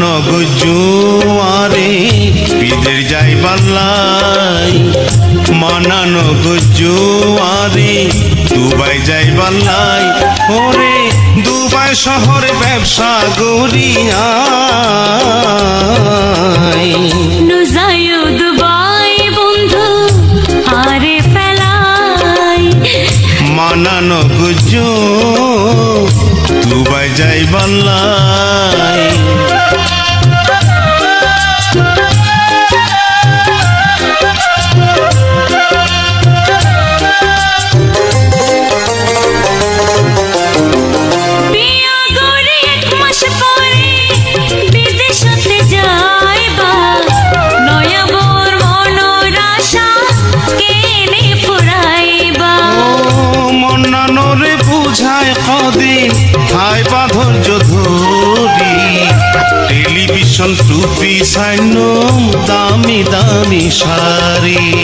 গুজুয়ারে বিদের যাই বাল্লাই। মানানো দুবাই যাই বাল্লাই। ওরে দুবাই শহরে ব্যবসা আরে মানানো গুজু দুবাই যাই বাল্লাই। বাধর্য ধরি টেলিভিশন টুপি সাইন দামি দামি শাড়ি।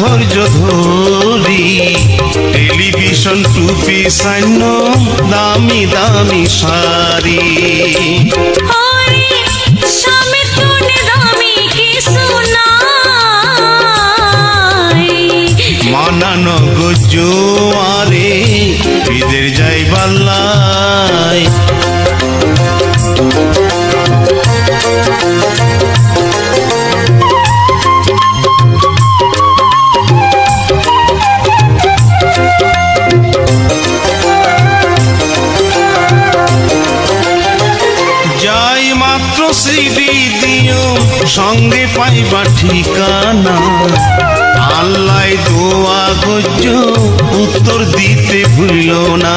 বাধর্য ধরি। টেলিভিশন টুপি সাইন দামি দামি শাড়ি। মানানো গুজুয়ারে বিদের যাই বাল্লাই মাত্র সিডি দিও সঙ্গে পাইবা ঠিকানা। আল্লাহ দোয়া গজ্জ উত্তর দিতে ভুলো না।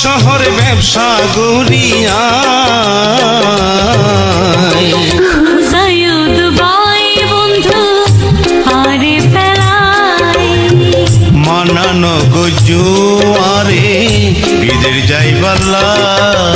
শহর ব্যবসা গড়িয়া মানানো গজু আরে বিদের যাইবাল্লাই